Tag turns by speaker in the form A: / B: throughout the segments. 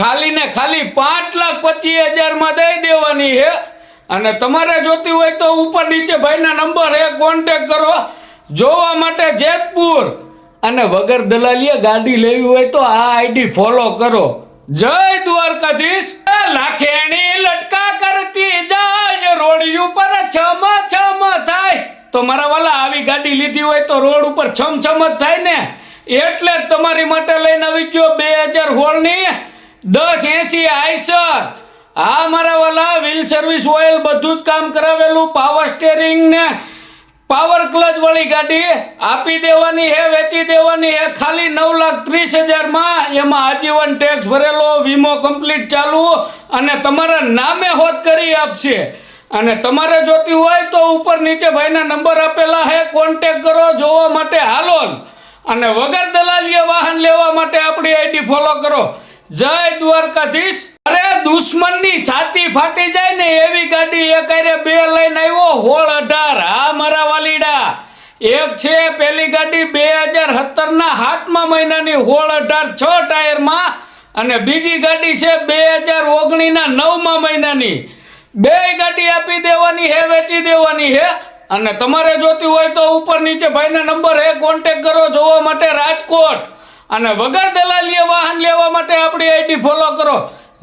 A: અને ખાલી પાંચ લાખ પચીસ હજારમાં દઈ દેવાની છે અને તમારે જોતી હોય તો ઉપર નીચે ભાઈના નંબર હે કોન્ટેક કરો. જોવા માટે જેતપુર. અને વગર દલાલીએ ગાડી લેવી હોય તો આ આઈડી ફોલો કરો. જય દ્વારકાધીશ. એ લાખેણી લટકા કરતી જાય, રોડ ઉપર છમ છમ થાય. તો મારા વાલા, આવી ગાડી લીધી હોય તો રોડ ઉપર છમ છમ જ થાય ને. એટલે જ તમારી માટે લઈને આવી ગયો બે હજાર સોળની દસ એસી આઈસર આ મારા વાલા વ્હીલ સર્વિસ ઓઇલ બધું જ કામ કરાવેલું પાવર સ્ટેરિંગ ને. પાવર ક્લચ વાળી ગાડી આપી દેવાની હે, વેચી દેવાની હે. ખાલી નવ લાખ ત્રીસ હજારમાં એમાં આજીવન ટેક્સ ભરેલો, વીમો કમ્પ્લીટ ચાલુ અને તમારા નામે હોત કરી આપશે. અને તમારે જોતી હોય તો ઉપર નીચે ભાઈના નંબર આપેલા હે કોન્ટેક કરો, જોવા માટે હાલો. અને વગર દલાલીએ વાહન લેવા માટે આપણી આઈડી ફોલો કરો. જય દ્વારકાધીશ. અરે દુશ્મનની છાતી ફાટી જાય ને એવી ગાડી એક અરે બે લઈને આવ્યો, હોળ અઢાર. હા, મારા વાલીડા. એક છે, પેલી ગાડી બે હજાર સત્તરના સાતમા મહિનાની હોળ અઢાર, છ ટાયરમાં. અને બીજી ગાડી છે બે હજાર ઓગણીના નવમા મહિનાની. બે ગાડી આપી દેવાની હે, વેચી દેવાની હે. અને તમારે જોતી હોય તો ઉપર નીચે ભાઈના નંબર હે કોન્ટેક કરો, જોવા માટે રાજકોટ. અને વગર દલાલીએ વાહન લેવા માટે આપણી આઈડી ફોલો કરો.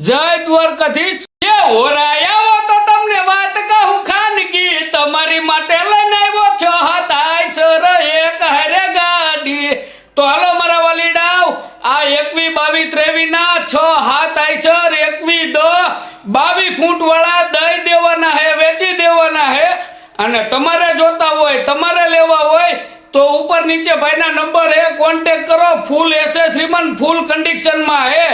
A: જય દ્વારકાધીશ. જે ઓરાયા તો તમને વાત કહું, ખાનગી. તમારી માટે લઈને આવ્યો છો હતાય સર એક હારે ગાડી. તો હાલો મારા વાલીડાવ આ એકવી, બાવી ત્રેવી ના છ હાથ આઈસર એકવી દ બાવી ફૂટ વાળા દઈ દેવાના હે, વેચી દેવાના હે. અને તમારે જોતા હોય, તમારે લેવા હોય તો ઉપર નીચે ભાઈના નંબર હે કોન્ટેક કરો. ફૂલ એસેસરીમાં ફૂલ કન્ડિશનમાં હે.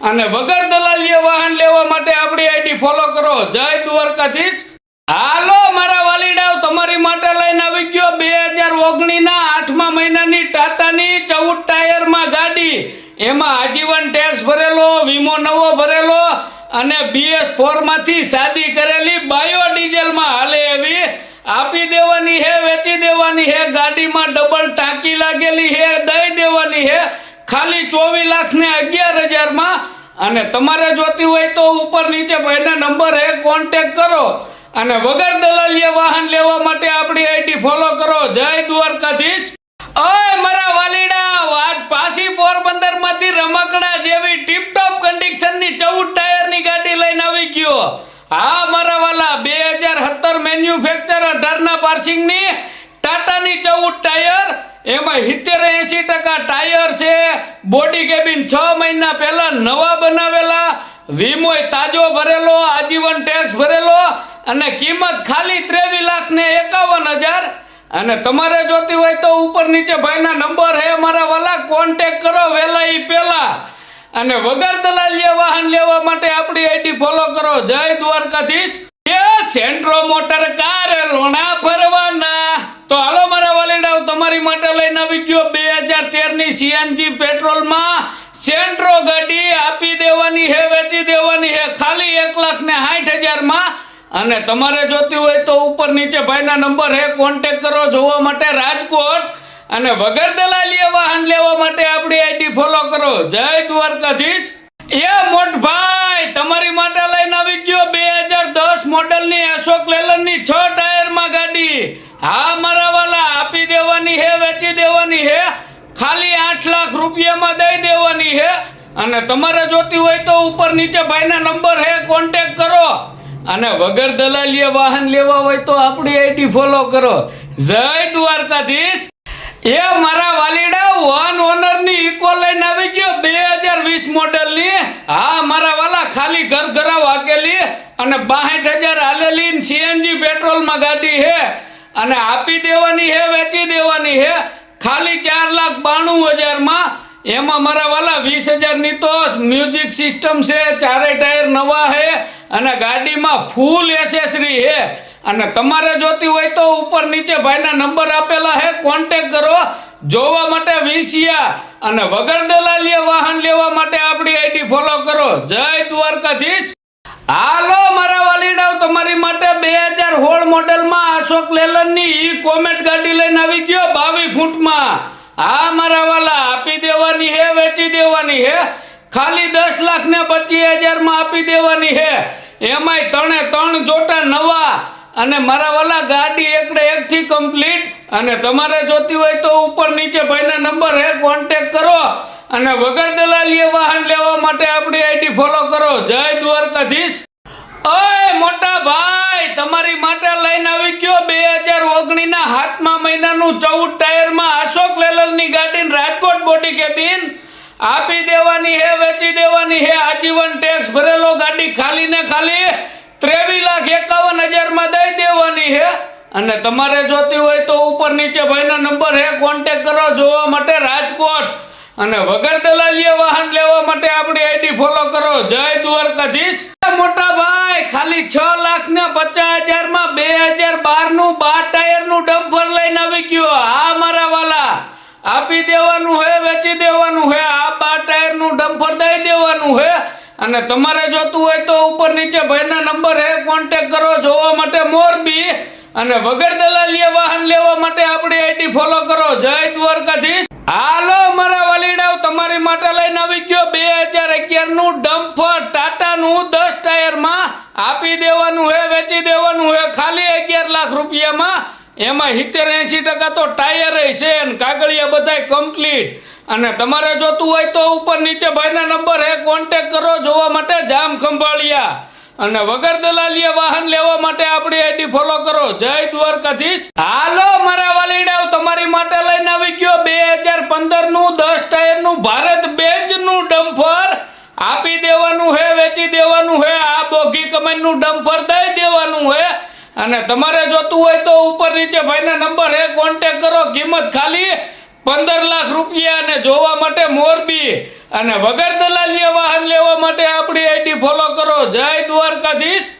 A: અને વગર દલાલીએ વાહન લેવા માટે આપણી આઈડી ફોલો કરો. જય દ્વારકાધીશ. હાલો, મારા વાલીડાવ, તમારી માટે લઈને આવી ગયો બે હજાર ઓગણીના આઠમા મહિનાની ટાટાની ચૌદ ટાયરમાં ગાડી. એમાં આજીવન ટેક્સ ભરેલો, વીમો નવો ભરેલો અને બીએસ ફોરમાંથી સાદી કરેલી બાયો ડીઝલમાં હાલે એવી આપી દેવાની હે, વેચી દેવાની હે, ગાડીમાં ડબલ ટાંકી લાગેલી હે, દઈ દેવાની હે. ખાલી ચોવીસ લાખ ને અગિયાર હજારમાં. અને તમારે જોતી હોય તો ઉપર નીચે ભાઈના નંબર હે કોન્ટેક કરો. અને વગર દલાલીએ વાહન લેવા માટે આપણી આઈડી ફોલો કરો. જય દ્વારકાધીશ. ઓય, મારા વાલીડા આજ પાસી પોરબંદરમાંથી રમકડા જેવી ટીપટોપ કન્ડિશનની ચૌદ ટાયરની ગાડી લઈને આવી ગયો હા મારા વાલા બે હજાર સત્તર મેન્યુફેક્ચર અઢાર ના પાર્સિંગની ટાટા ની ચૌદ ટાયર, એમાં સિત્તેર એસી ટકા ટાયર છે. બોડી કેબિન છ મહિના પહેલા નવા બનાવેલા. વીમો તાજો ભરેલો, આજીવન ટેક્સ ભરેલો અને કિંમત ખાલી ત્રેવીસ લાખ ને એકાવન હજાર. અને તમારે જોતી હોય તો ઉપર નીચે ભાઈના નંબર હે, મારા વાલા કોન્ટેક કરો વહેલા એ પહેલા. અને વગર દલાલીએ વાહન લેવા માટે આપણી આઈડી ફોલો કરો. જય દ્વારકાધીશ. એ સેન્ટ્રો મોટર કાર લોણા ફરવાના તો હાલો મારા વાલીડાઓ તમારી માટે લઈને આવી ગયો બે હજાર તેરની સીએનજી પેટ્રોલમાં. સેન્ટ્રો ગાડી આપી દેવાની હે, વેચી દેવાની હે, ખાલી એક લાખ ને સાઠ હજારમાં અને તમારે જોતી હોય તો ઉપર નીચે ભાઈના નંબર હે કોન્ટેક કરો જોવા માટે રાજકોટ. અને વગર દલાલીએ વાહન લેવા માટે આપણી આઈડી ફોલો કરો. જય દ્વારકાધીશ. એ મોટભાઈ તમારી માટે લઈને આવી ગયો બે હજાર દસ મોડલની અશોક લેલનની છ ટાયરમાં ગાડી. હા, મારા વાલા, આપી દેવાની હે, વેચી દેવાની હે, ખાલી આઠ લાખ રૂપિયામાં દઈ દેવાની હે. અને તમારે જોતી હોય તો ઉપર નીચે ભાઈના નંબર હે કોન્ટેક કરો. અને વગર દલાલીએ વાહન લેવા હોય તો આપણી આઈડી ફોલો કરો. જય દ્વારકાધીશ. એ મારા વાલીડા વન ઓનરની ઇકો લઈને આવી ગયો બે હજાર વીસ મોડેલની હા, મારા વાલા ખાલી ઘર ઘરાવ હાકેલી અને બાસઠ હજાર હાલેલી સીએનજી પેટ્રોલમાં ગાડી હે. અને આપી દેવાની હે, વેચી દેવાની હે. ખાલી ચાર લાખ બાણું હજારમાં એમાં મારા વાલા વીસ હજારની તો મ્યુઝિક સિસ્ટમ છે, ચારે ટાયર નવા હે અને ગાડીમાં ફૂલ એસેસરી હે. અને તમારે જોતી હોય તો ઉપર નીચે ભાઈના નંબર આપેલા છે કોન્ટેક કરો. જોવા માટે વીસિયા અને વગર દલાલીએ વાહન લેવા માટે આપણી આઈડી ફોલો કરો. જય દ્વારકાધીશ. હાલો મારા વાલીડાઓ તમારી માટે બે હજાર હોળ મોડેલમાં અશોક લેલનની ઈ કોમેટ ગાડી લઈને આવી ગયો બાવીસ ફૂટમાં. હા મારા વાલા આપી દેવાની હે, વેચી દેવાની હે? ખાલી દસ લાખ ને પચીસ હજારમાં આપી દેવાની છે એમાંય ત્રણે ત્રણ જોટા નવા અને મારા વાલા ગાડી એકડે એકથી કમ્પ્લીટ અને તમારે જોતી હોય તો ઉપર નીચે ભાઈના નંબર હે કોન્ટેક કરો. અને વગર દલાલીએ વાહન લેવા માટે આપણી આઈડી ફોલો કરો. જય દ્વારકાધીશ. ઓય, મોટા ભાઈ, તમારી માટે લઈને આવી ગયો બે હજાર ઓગણીના હાથમા મહિનાનું ચૌદ ટાયરમાં અશોક લેલનની ગાડીને રાજકોટ બોટી કેબિન. આપી દેવાની હે, વેચી દેવાની હે, આજીવન ટેક્સ ભરેલો ગાડી ખાલી ને ખાલી ત્રેવીસ લાખ એકાવન હજારમાં દઈ દેવાની હે. અને તમારે જોતી હોય તો ઉપર નીચે ભાઈના નંબર હે કોન્ટેક કરો જોવા માટે રાજકોટ. અને વગર દલાલીએ વાહન લેવા માટે આપણી આઈડી ફોલો કરો. જય દ્વારકાધીશ. મોટા ભાઈ! ખાલી છ લાખ ને પચાસ હજારમાં બે હજાર બારનું બાર ટાયરનું ડમ્પર લઈને આવી ગયો. હા, મારા વાલા. આપી દેવાનું હે, વેચી દેવાનું હે. આ બાર ટાયરનું ડમ્પર દઈ દેવાનું હે. અને તમારે જોતું હોય તો ઉપર નીચે ભાઈના નંબર હે કોન્ટેક કરો. જોવા માટે મોરબી. અને વગર દલાલીએ વાહન લેવા માટે આપણી આઈડી ફોલો કરો. જય દ્વારકાધીશ. હાલો, મારા વાલીડાઓ, તમારી માટે લઈને આવી ગયો બે હજાર અગિયારનું ડમ્ફર ટાટા નું દસ ટાયરમાં આપી દેવાનું હે, વેચી દેવાનું હે, ખાલી અગિયાર લાખ રૂપિયામાં. એમાં સિત્તેર એંશી ટકા તો ટાયર છે કાગળિયા બધાય કમ્પ્લીટ અને તમારે જોતું હોય તો ઉપર નીચે ભાઈના નંબર હે કોન્ટેક કરો જોવા માટે જામ ખંભાળિયા. અને વગર દલાલીએ વાહન લેવા માટે આપણી આઈડી ફોલો કરો. જય દ્વારકાધીશ. હાલો, મારા વાલીડાઓ, તમારી માટે લઈને આવી ગયો બે હજાર પંદરનું દસ ટાયરનું ભારત બેન્ચનું ડમ્ફર આપી દેવાનું હે વેચી દેવાનું હે, આ બોગી કમાનનું ડમ્ફર દઈ દેવાનું હે. અને તમારે જોતું હોય તો ઉપર નીચે ભાઈના નંબર હે કોન્ટેક કરો, કિંમત ખાલી પંદર લાખ રૂપિયા અને જોવા માટે મોરબી. અને વગર દલાલીએ વાહન લેવા માટે આપણી આઈડી ફોલો કરો. જય દ્વારકાધીશ.